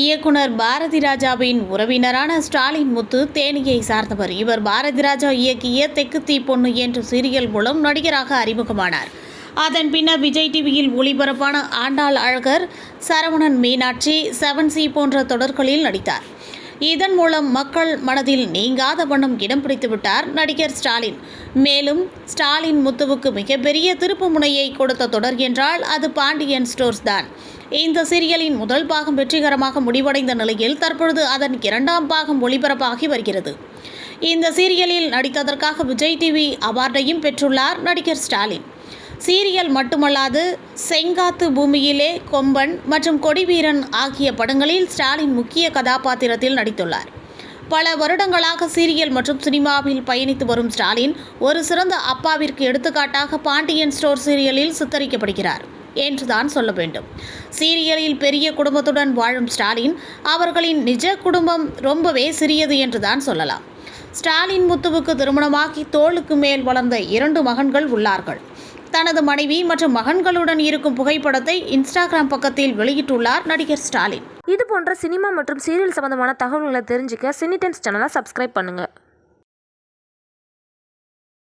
இயக்குனர் பாரதி ராஜாவின் உறவினரான ஸ்டாலின் முத்து தேனியை சார்ந்தவர். இவர் பாரதி ராஜா இயக்கிய தெக்கு தீ பொண்ணு என்ற சீரியல் மூலம் நடிகராக அறிமுகமானார். அதன் பின்னர் விஜய் டிவியில் ஒளிபரப்பான ஆண்டாள் அழகர் சரவணன் மீனாட்சி செவன் சி போன்ற தொடர்களில் நடித்தார். இதன் மூலம் மக்கள் மனதில் நீங்காத வண்ணம் இடம் பிடித்துவிட்டார் நடிகர் ஸ்டாலின். மேலும் ஸ்டாலின் முத்துவுக்கு மிகப்பெரிய திருப்பு முனையை கொடுத்த தொடர் என்றால் அது பாண்டியன் ஸ்டோர்ஸ் தான். இந்த சீரியலின் முதல் பாகம் வெற்றிகரமாக முடிவடைந்த நிலையில் தற்பொழுது அதன் இரண்டாம் பாகம் ஒளிபரப்பாகி வருகிறது. இந்த சீரியலில் நடித்ததற்காக விஜய் டிவி அவார்டையும் பெற்றுள்ளார் நடிகர் ஸ்டாலின். சீரியல் மட்டுமல்லாது செங்காத்து பூமியிலே கொம்பன் மற்றும் கொடிவீரன் ஆகிய படங்களில் ஸ்டாலின் முக்கிய கதாபாத்திரத்தில் நடித்துள்ளார். பல வருடங்களாக சீரியல் மற்றும் சினிமாவில் பயணித்து வரும் ஸ்டாலின் ஒரு சிறந்த அப்பாவிற்கு எடுத்துக்காட்டாக பாண்டியன் ஸ்டோர் சீரியலில் சித்தரிக்கப்படுகிறார். என்றுதான் சொல்ல வேண்டும். சீரியலில் பெரிய குடும்பத்துடன் வாழும் ஸ்டாலின் அவர்களின் நிஜ குடும்பம் ரொம்பவே சிறியது என்றுதான் சொல்லலாம். ஸ்டாலின் முத்துவுக்கு திருமணமாகி தோளுக்கு மேல் வளர்ந்த இரண்டு மகன்கள் உள்ளார்கள். தனது மனைவி மற்றும் மகன்களுடன் இருக்கும் புகைப்படத்தை இன்ஸ்டாகிராம் பக்கத்தில் வெளியிட்டுள்ளார் நடிகர் ஸ்டாலின். இது போன்ற சினிமா மற்றும் சீரியல் சம்பந்தமான தகவல்களை தெரிஞ்சுக்க சினி டைம்ஸ் சேனலை சப்ஸ்கிரைப் பண்ணுங்கள்